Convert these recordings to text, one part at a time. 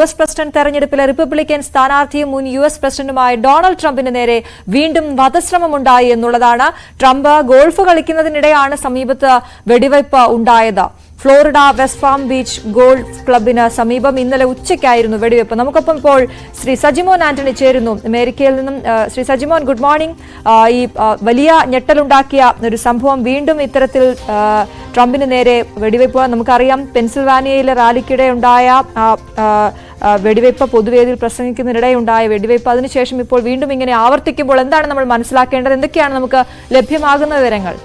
U S president തെരഞ്ഞെടുപ്പിലെ Republican സ്ഥാനാർത്ഥിയും മുൻ യു എസ് പ്രസിഡന്റുമായ ഡൊണാൾഡ് ട്രംപിന് നേരെ വീണ്ടും വധശ്രമമുണ്ടായി എന്നുള്ളതാണ് ട്രംപ് ഗോൾഫ് കളിക്കുന്നതിനിടെയാണ് സമീപത്ത് വെടിവയ്പ് ഉണ്ടായത്. Florida West Palm Beach golf ക്ലബിന് സമീപം ഇന്നലെ ഉച്ചയ്ക്കായിരുന്നു വെടിവയ്പ്. നമുക്കൊപ്പം ഇപ്പോൾ ശ്രീ സജിമോൻ ആന്റണി ചേരുന്നു. അമേരിക്കയിൽ നിന്നും ശ്രീ സജിമോൻ ഗുഡ് മോർണിംഗ്. ഈ വലിയ ഞെട്ടലുണ്ടാക്കിയ ഒരു സംഭവം വീണ്ടും ഇത്തരത്തിൽ ട്രംപിന് നേരെ വെടിവയ്പ്. നമുക്കറിയാം പെൻസിൽവാനിയയിലെ റാലിക്കിടെ ഉണ്ടായ വെടിവയ്പ് പൊതുവേദിയിൽ പ്രസംഗിക്കുന്നതിനിടെ ഉണ്ടായ വെടിവയ്പ്. അതിനുശേഷം ഇപ്പോൾ വീണ്ടും ഇങ്ങനെ ആവർത്തിക്കുമ്പോൾ എന്താണ് നമ്മൾ മനസ്സിലാക്കേണ്ടത്? എന്തൊക്കെയാണ് നമുക്ക് ലഭ്യമാകുന്ന വിവരങ്ങൾ?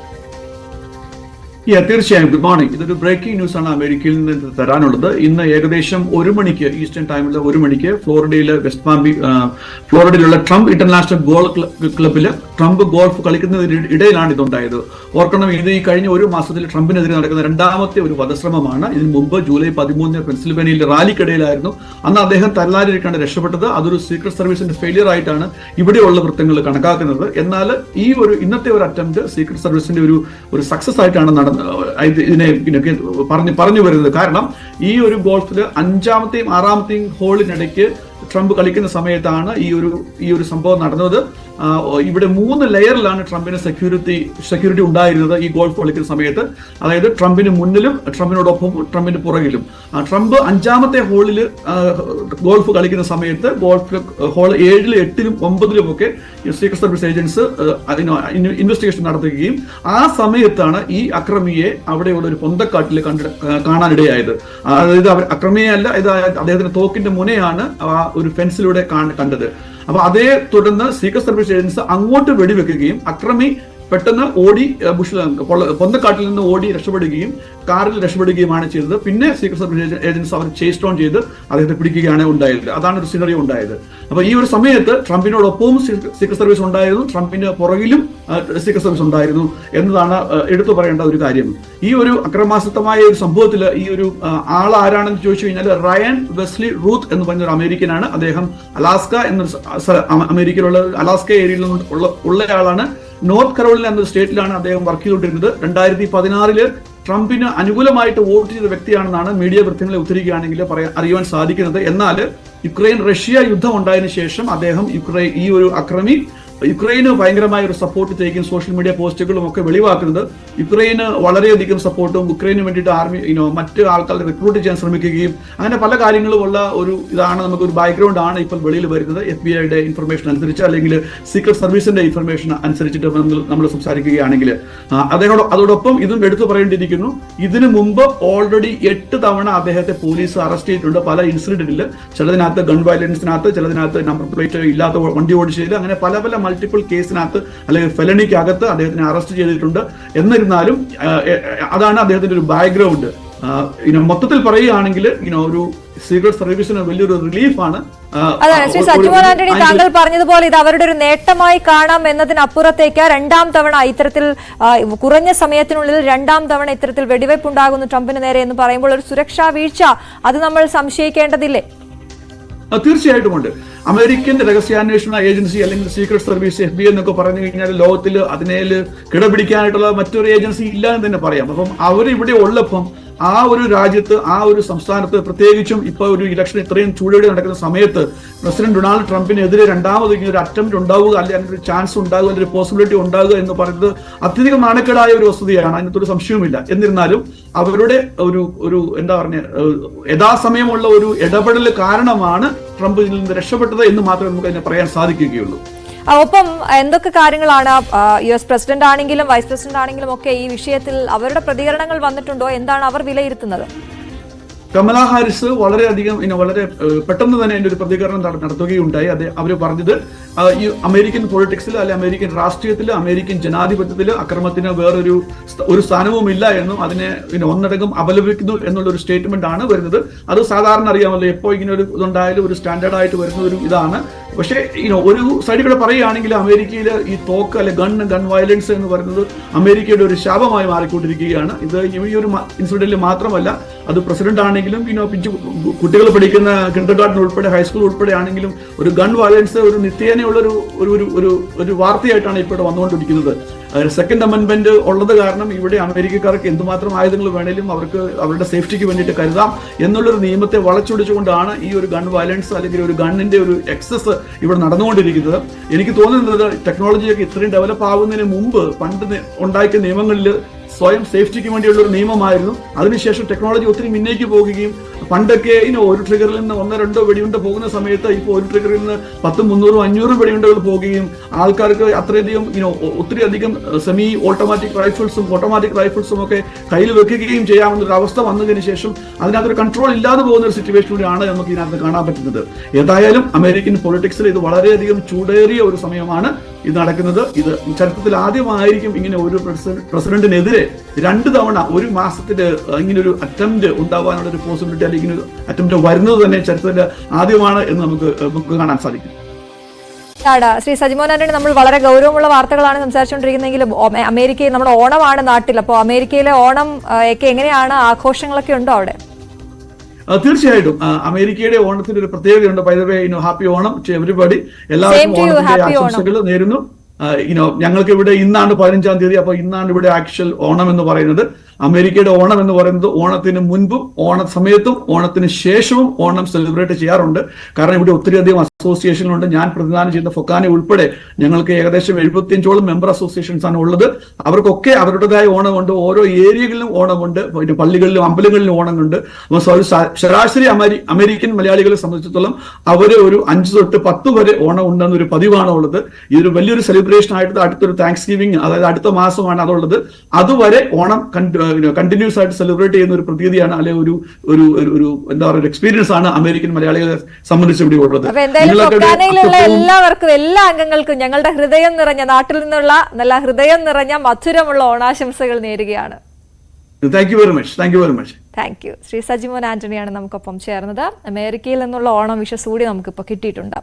തീർച്ചയായും. ഗുഡ് മോർണിംഗ് ഇതൊരു ബ്രേക്കിംഗ് ന്യൂസ് ആണ് അമേരിക്കയിൽ നിന്ന് തരാനുള്ളത്. ഇന്ന് ഏകദേശം ഒരു മണിക്ക് ഈസ്റ്റേൺ ടൈമിൽ ഒരു മണിക്ക് ഫ്ലോറിഡയിലെ വെസ്റ്റ് പാമ്പി ഫ്ലോറിഡയിലുള്ള ട്രംപ് ഇന്റർനാഷണൽ ഗോൾ ക്ലബിൽ ട്രംപ് ഗോൾഫ് കളിക്കുന്നതിന് ഇടയിലാണ് ഇതുണ്ടായത്. ഓർക്കണം ഇത് ഈ കഴിഞ്ഞ ഒരു മാസത്തിൽ ട്രംപിനെതിരെ നടക്കുന്ന രണ്ടാമത്തെ ഒരു വധശ്രമമാണ്. ഇതിന് മുമ്പ് ജൂലൈ പതിമൂന്നിന് പെൻസിൽവേനിയയിലെ റാലിക്കിടയിലായിരുന്നു. അന്ന് അദ്ദേഹം തല്ലാരിക്കാണ് രക്ഷപ്പെട്ടത് അതൊരു സീക്രട്ട് സർവീസിന്റെ ഫെയിലിയർ ആയിട്ടാണ് ഇവിടെയുള്ള വൃത്തങ്ങൾ കണക്കാക്കുന്നത്. എന്നാൽ ഈ ഒരു ഇന്നത്തെ ഒരു അറ്റംപ്റ്റ് സീക്രട്ട് സർവീസിന്റെ ഒരു ഒരു സക്സസ് ആയിട്ടാണ് നടന്ന് ഇതിനെ പറഞ്ഞു പറഞ്ഞു വരുന്നത്. കാരണം ഈ ഒരു ഗോൾഫിൽ അഞ്ചാമത്തെയും ആറാമത്തെയും ഹോളിനിടയ്ക്ക് ട്രംപ് കളിക്കുന്ന സമയത്താണ് ഈ ഒരു ഈ ഒരു സംഭവം നടന്നത്. ഇവിടെ മൂന്ന് ലെയറിലാണ് ട്രംപിന് സെക്യൂരിറ്റി സെക്യൂരിറ്റി ഉണ്ടായിരുന്നത് ഈ ഗോൾഫ് കളിക്കുന്ന സമയത്ത്. അതായത് ട്രംപിന് മുന്നിലും ട്രംപിനോടൊപ്പം ട്രംപിന് പുറകിലും. ട്രംപ് അഞ്ചാമത്തെ ഹോളിൽ ഗോൾഫ് കളിക്കുന്ന സമയത്ത് ഗോൾഫ് ഹോൾ ഏഴിലും എട്ടിലും ഒമ്പതിലും ഒക്കെ സീക്രട്ട് സർവീസ് ഏജൻസ് ഇൻവെസ്റ്റിഗേഷൻ നടത്തുകയും ആ സമയത്താണ് ഈ അക്രമിയെ അവിടെയുള്ള ഒരു പൊന്തക്കാട്ടിൽ കണ്ട കാണാനിടയായത്. അതായത് അവർ അക്രമിയെ അല്ല ഇത് അദ്ദേഹത്തിന്റെ തോക്കിന്റെ മുനയാണ് ആ ഒരു ഫെൻസിലൂടെ കണ്ടത്. അപ്പൊ അതേ തുടർന്ന് സീക്രട്ട് സർവീസ് ഏജൻസ് അങ്ങോട്ട് വെടിവെക്കുകയും അക്രമി പെട്ടെന്ന് ഓടി ബുഷിൽ പൊന്തക്കാട്ടിൽ നിന്ന് ഓടി രക്ഷപ്പെടുകയും കാറിൽ രക്ഷപ്പെടുകയുമാണ് ചെയ്തത്. പിന്നെ സീക്രട്ട് സർവീസ് ഏജൻസ് അവർ ചേസ് ഡൗൺ ചെയ്ത് അദ്ദേഹത്തെ പിടിക്കുകയാണ് ഉണ്ടായത്. അതാണ് ഒരു സിനറിയോ ഉണ്ടായത്. അപ്പൊ ഈ ഒരു സമയത്ത് ട്രംപിനോടൊപ്പവും സീക്രട്ട് സർവീസ് ഉണ്ടായിരുന്നു. ട്രംപിന് പുറകിലും സീക്രട്ട് സർവീസ് ഉണ്ടായിരുന്നു എന്നതാണ് എടുത്തു പറയേണ്ട ഒരു കാര്യം. ഈ ഒരു അക്രമാസക്തമായ ഒരു സംഭവത്തിൽ ഈ ഒരു ആൾ ആരാണെന്ന് ചോദിച്ചു കഴിഞ്ഞാൽ റയൻ വെസ്ലി റൂത്ത് എന്ന് പറഞ്ഞ ഒരു അമേരിക്കനാണ്. അദ്ദേഹം അലാസ്ക എന്ന അമേരിക്കയിലുള്ള അലാസ്ക ഏരിയയിൽ ഉള്ള ഉള്ളയാളാണ്. നോർത്ത് കരോളിന എന്ന സ്റ്റേറ്റിലാണ് അദ്ദേഹം വർക്ക് ചെയ്തുകൊണ്ടിരുന്നത്. രണ്ടായിരത്തി പതിനാറിൽ ട്രംപിന് അനുകൂലമായിട്ട് വോട്ട് ചെയ്ത വ്യക്തിയാണെന്നാണ് മീഡിയ വൃത്തങ്ങളെ ഉദ്ധരിക്കുകയാണെങ്കിൽ പറയാൻ അറിയുവാൻ സാധിക്കുന്നത്. എന്നാൽ യുക്രൈൻ റഷ്യ യുദ്ധം ഉണ്ടായതിനു ശേഷം അദ്ദേഹം യുക്രൈൻ ഈ ഒരു അക്രമി യുക്രൈന് ഭയങ്കരമായ ഒരു സപ്പോർട്ട് ചെയ്യുകയും സോഷ്യൽ മീഡിയ പോസ്റ്റുകളും ഒക്കെ വെളിവാക്കുന്നത് യുക്രൈന് വളരെയധികം സപ്പോർട്ടും യുക്രൈന് വേണ്ടിയിട്ട് ആർമി ഇനോ മറ്റ് ആൾക്കാരെ റിക്രൂട്ട് ചെയ്യാൻ ശ്രമിക്കുകയും അങ്ങനെ പല കാര്യങ്ങളും ഉള്ള ഒരു ഇതാണ് നമുക്ക് ഒരു ബാക്ക്ഗ്രൗണ്ട് ആണ് ഇപ്പോൾ വെളിയിൽ വരുന്നത്. എഫ് ബി ഐയുടെ ഇൻഫർമേഷൻ അനുസരിച്ച് അല്ലെങ്കിൽ സീക്രട്ട് സർവീസിന്റെ ഇൻഫർമേഷൻ അനുസരിച്ചിട്ട് നമ്മൾ നമ്മൾ സംസാരിക്കുകയാണെങ്കിൽ. അദ്ദേഹം അതോടൊപ്പം ഇതും എടുത്തു പറയേണ്ടിയിരിക്കുന്നു. ഇതിനു മുമ്പ് ഓൾറെഡി എട്ട് തവണ അദ്ദേഹത്തെ പോലീസ് അറസ്റ്റ് ചെയ്തിട്ടുണ്ട്. പല ഇൻസിഡന്റിൽ ചിലതിനകത്ത് ഗൺ വയലൻസിനകത്ത് ചിലതിനകത്ത് നമ്പർ പ്ലേറ്റ് ഇല്ലാത്ത വണ്ടി ഓടിച്ചതിൽ അങ്ങനെ പല പല മൾട്ടിപ്പിൾ കേസിനകത്ത് അല്ലെങ്കിൽ ഫെലണിക്കകത്ത് അദ്ദേഹത്തിനെ അറസ്റ്റ് ചെയ്തിട്ടുണ്ട്. എന്നിരുന്നാലും അതാണ് അദ്ദേഹത്തിന്റെ ഒരു ബാക്ക്ഗ്രൗണ്ട് ഇനോ മൊത്തത്തിൽ പറയുകയാണെങ്കിൽ ഇനോ ഒരു സീക്രട്ട് സർവീസിന് വലിയൊരു റിലീഫാണ് അതാണ് ശ്രീ സജിമോൻ ആന്റണി താങ്കൾ പറഞ്ഞതുപോലെ ഇത് അവരുടെ ഒരു നേട്ടമായി കാണാം എന്നതിനപ്പുറത്തേക്ക് രണ്ടാം തവണ ഇത്തരത്തിൽ കുറഞ്ഞ സമയത്തിനുള്ളിൽ രണ്ടാം തവണ ഇത്തരത്തിൽ വെടിവയ്പ് ഉണ്ടാകുന്നു ട്രംപിന് നേരെ എന്ന് പറയുമ്പോൾ ഒരു സുരക്ഷാ വീഴ്ച. അത് നമ്മൾ സംശയിക്കേണ്ടതില്ലേ? തീർച്ചയായിട്ടും ഉണ്ട്. അമേരിക്കൻ രഹസ്യാന്വേഷണ ഏജൻസി അല്ലെങ്കിൽ സീക്രട്ട് സർവീസ് എഫ് ബി എന്നൊക്കെ പറഞ്ഞു കഴിഞ്ഞാൽ ലോകത്തിൽ അതിനേൽ കിടപിടിക്കാനായിട്ടുള്ള മറ്റൊരു ഏജൻസി ഇല്ല എന്ന് തന്നെ പറയാം. അപ്പം അവർ ഉള്ളപ്പം ആ ഒരു രാജ്യത്ത് ആ ഒരു സംസ്ഥാനത്ത് പ്രത്യേകിച്ചും ഇപ്പോൾ ഒരു ഇലക്ഷൻ ഇത്രയും ചൂടോടെ നടക്കുന്ന സമയത്ത് പ്രസിഡന്റ് ഡൊണാൾഡ് ട്രംപിനെതിരെ രണ്ടാമത് ഒരു അറ്റംപ്റ്റ് ഉണ്ടാവുക അല്ലെങ്കിൽ ഒരു ചാൻസ് ഉണ്ടാകുക അല്ലെങ്കിൽ ഒരു പോസിബിലിറ്റി ഉണ്ടാകുക എന്ന് പറയുന്നത് അത്യധികം നാണക്കേടായ ഒരു വസ്തുതയാണ്. അതിനകത്തൊരു സംശയവുമില്ല. എന്നിരുന്നാലും അവരുടെ ഒരു ഒരു എന്താ പറഞ്ഞ യഥാസമയമുള്ള ഒരു ഇടപെടൽ കാരണമാണ് ട്രംപ് ഇതിൽ നിന്ന് രക്ഷപ്പെട്ടത് എന്ന് മാത്രമേ നമുക്ക് അതിനെ പറയാൻ സാധിക്കുകയുള്ളൂ. ഒപ്പം എന്തൊക്കെ കാര്യങ്ങളാണ് യു എസ് പ്രസിഡന്റ് ആണെങ്കിലും വൈസ് പ്രസിഡന്റ് ആണെങ്കിലും ഒക്കെ ഈ വിഷയത്തിൽ അവരുടെ പ്രതികരണങ്ങൾ വന്നിട്ടുണ്ടോ? എന്താണ് അവർ വിലയിരുത്തുന്നത്? കമല ഹാരിസ് വളരെയധികം വളരെ പെട്ടെന്ന് തന്നെ അതിന്റെ ഒരു പ്രതികരണം നട- നടത്തുകയുണ്ടായി. അത് അവർ പറഞ്ഞത് ഈ അമേരിക്കൻ പൊളിറ്റിക്സിൽ അല്ലെ അമേരിക്കൻ രാഷ്ട്രീയത്തിൽ അമേരിക്കൻ ജനാധിപത്യത്തിൽ അക്രമത്തിന് വേറൊരു ഒരു സ്ഥാനവും ഇല്ല എന്നും അതിനെ ഇനി ഒന്നടങ്കം അപലപിക്കുന്നു എന്നുള്ള ഒരു സ്റ്റേറ്റ്മെന്റ് ആണ് വരുന്നത്. അത് സാധാരണ അറിയാമല്ലോ എപ്പോ ഇങ്ങനെ ഒരു ഇതുണ്ടായാലും ഒരു സ്റ്റാൻഡേർഡ് ആയിട്ട് വരുന്ന ഒരു ഇതാണ്. പക്ഷേ ഇനോ ഒരു സൈഡിൽ കൂടെ പറയുകയാണെങ്കിൽ അമേരിക്കയിൽ ഈ തോക്ക് അല്ലെ ഗൺ ഗൺ വയലൻസ് എന്ന് പറയുന്നത് അമേരിക്കയുടെ ഒരു ശാപമായി മാറിക്കൊണ്ടിരിക്കുകയാണ്. ഇത് ഈ ഒരു ഇൻസിഡന്റിൽ മാത്രമല്ല അത് പ്രസിഡന്റ് ആണെങ്കിലും പിന്നെ പിഞ്ചു കുട്ടികൾ പഠിക്കുന്ന കിൻഡർ ഗാർഡൻ ഉൾപ്പെടെ ഹൈസ്കൂൾ ഉൾപ്പെടെ ആണെങ്കിലും ഒരു ഗൺ വയലൻസ് ഒരു നിത്യേനയുള്ള ഒരു ഒരു ഒരു വാർത്തയായിട്ടാണ് ഇപ്പോൾ വന്നുകൊണ്ടിരിക്കുന്നത്. സെക്കൻഡ് അമെന്റ്മെന്റ് ഉള്ളത് കാരണം ഇവിടെ അമേരിക്കക്കാർക്ക് എന്തുമാത്രം ആയുധങ്ങൾ വേണേലും അവർക്ക് അവരുടെ സേഫ്റ്റിക്ക് വേണ്ടിയിട്ട് കരുതാം എന്നുള്ളൊരു നിയമത്തെ വളച്ചൊടിച്ചുകൊണ്ടാണ് ഈ ഒരു ഗൺ വയലൻസ് അല്ലെങ്കിൽ ഒരു ഗണ്ണിന്റെ ഒരു എക്സസ് ഇവിടെ നടന്നുകൊണ്ടിരിക്കുന്നത്. എനിക്ക് തോന്നുന്നത് ടെക്നോളജിയൊക്കെ ഇത്രയും ഡെവലപ്പ് ആവുന്നതിന് മുമ്പ് പണ്ട് ഉണ്ടാക്കിയ നിയമങ്ങളിൽ സ്വയം സേഫ്റ്റിക്ക് വേണ്ടിയുള്ള ഒരു നിയമമായിരുന്നു. അതിനുശേഷം ടെക്നോളജി ഒത്തിരി മുന്നേക്ക് പോകുകയും പണ്ടൊക്കെ ഇനി ഒരു ട്രിഗറിൽ നിന്ന് ഒന്നോ രണ്ടോ വെടിയുണ്ട പോകുന്ന സമയത്ത് ഇപ്പോൾ ഒരു ട്രിഗറിൽ നിന്ന് പത്തും മുന്നൂറും അഞ്ഞൂറും വെടിയുണ്ടകൾ പോകുകയും ആൾക്കാർക്ക് അത്രയധികം ഇനോ ഒത്തിരി അധികം സെമി ഓട്ടോമാറ്റിക് റൈഫിൾസും ഓട്ടോമാറ്റിക് റൈഫിൾസും ഒക്കെ കയ്യിൽ വെക്കുകയും ചെയ്യാവുന്ന ഒരു അവസ്ഥ വന്നതിന് ശേഷം അതിനകത്തൊരു കൺട്രോൾ ഇല്ലാതെ പോകുന്ന ഒരു സിറ്റുവേഷൻ കൂടിയാണ് നമുക്ക് ഇതിനകത്ത് കാണാൻ പറ്റുന്നത്. ഏതായാലും അമേരിക്കൻ പൊളിറ്റിക്സിൽ ഇത് വളരെയധികം ചൂടേറിയ ഒരു സമയമാണ്. ഇത് നടക്കുന്നത്. ഇത് ചരിത്രത്തിൽ ആദ്യമായിരിക്കും ഇങ്ങനെ ഒരു പ്രസിഡന്റ് പ്രസിഡന്റിനെതിരെ രണ്ട് തവണ ഒരു മാസത്തിന്റെ ഇങ്ങനെ ഒരു അറ്റംപ്റ്റ് ഉണ്ടാവാനുള്ള ഒരു പോസിബിലിറ്റി അല്ലെങ്കിൽ ഇങ്ങനെ ഒരു അറ്റംപ്റ്റ് വരുന്നത് തന്നെ ചരിത്രത്തിൽ ആദ്യമാണ് എന്ന് നമുക്ക് നമുക്ക് കാണാൻ സാധിക്കും. ശ്രീ സജിമോൻ ആന്റണി നമ്മൾ വളരെ ഗൗരവമുള്ള വാർത്തകളാണ് സംസാരിച്ചുകൊണ്ടിരിക്കുന്നതെങ്കിലും അമേരിക്കയിൽ നമ്മുടെ ഓണമാണ് നാട്ടിൽ. അപ്പോൾ അമേരിക്കയിലെ ഓണം ഒക്കെ എങ്ങനെയാണ്? ആഘോഷങ്ങളൊക്കെ ഉണ്ടോ അവിടെ? തീർച്ചയായിട്ടും. അമേരിക്കയുടെ ഓണത്തിന്റെ ഒരു പ്രത്യേകതയുണ്ട്. പൈതവേ ഇനോ ഹാപ്പി ഓണം എവരിബഡി എല്ലാവർക്കും ഓണത്തിന്റെ. ആശംസകൾ നേരുന്നു. ഇനോ ഞങ്ങൾക്ക് ഇവിടെ ഇന്നാണ് പതിനഞ്ചാം തീയതി അപ്പൊ ഇന്നാണ് ഇവിടെ ആക്ച്വൽ ഓണം എന്ന് പറയുന്നത്. അമേരിക്കയുടെ ഓണം എന്ന് പറയുന്നത് ഓണത്തിന് മുൻപും ഓണ സമയത്തും ഓണത്തിന് ശേഷവും ഓണം സെലിബ്രേറ്റ് ചെയ്യാറുണ്ട്. കാരണം ഇവിടെ ഒത്തിരിയധികം അസോസിയേഷനുണ്ട് ഞാൻ പ്രതിദാനം ചെയ്യുന്ന ഫൊക്കാനെ ഉൾപ്പെടെ ഞങ്ങൾക്ക് ഏകദേശം എഴുപത്തിയഞ്ചോളം മെമ്പർ അസോസിയേഷൻസ് ആണ് ഉള്ളത്. അവർക്കൊക്കെ അവരുടേതായ ഓണമുണ്ട്. ഓരോ ഏരിയകളിലും ഓണമുണ്ട്. പിന്നെ പള്ളികളിലും അമ്പലങ്ങളിലും ഓണമുണ്ട് അപ്പോൾ ശരാശരി അമേരി അമേരിക്കൻ മലയാളികളെ സംബന്ധിച്ചിടത്തോളം അവർ ഒരു അഞ്ച് തൊട്ട് പത്ത് വരെ ഓണം ഉണ്ടെന്ന ഒരു പതിവാണ് ഉള്ളത്. ഇതൊരു വലിയൊരു സെലിബ്രേഷൻ ആയിട്ട് അടുത്തൊരു താങ്ക്സ് ഗിവിംഗ് അതായത് അടുത്ത മാസമാണ് അതുള്ളത്. അതുവരെ ഓണം കണ്ടിന്യൂസ് ആയിട്ട് സെലിബ്രേറ്റ് ചെയ്യുന്ന ഒരു പ്രതീതിയാണ് അല്ലെങ്കിൽ ഒരു ഒരു ഒരു- എന്താ പറയുക എക്സ്പീരിയൻസ് ആണ് അമേരിക്കൻ മലയാളികളെ സംബന്ധിച്ച് ഇവിടെ ഉള്ളത്. എല്ലാവർക്കും എല്ലാ അംഗങ്ങൾക്കും ഞങ്ങളുടെ ഹൃദയം നിറഞ്ഞ നാട്ടിൽ നിന്നുള്ള നല്ല ഹൃദയം നിറഞ്ഞ മധുരമുള്ള ഓണാശംസകൾ നേരുകയാണ്. Thank you very much thank you very much thank you Shri Sajimon ആന്റണിയാണ് നമുക്കൊപ്പം ചേർന്നത്. അമേരിക്കയിൽ നിന്നുള്ള ഓണം വിഷസ് കൂടി നമുക്കിപ്പോൾ കിട്ടിയിട്ടുണ്ട്.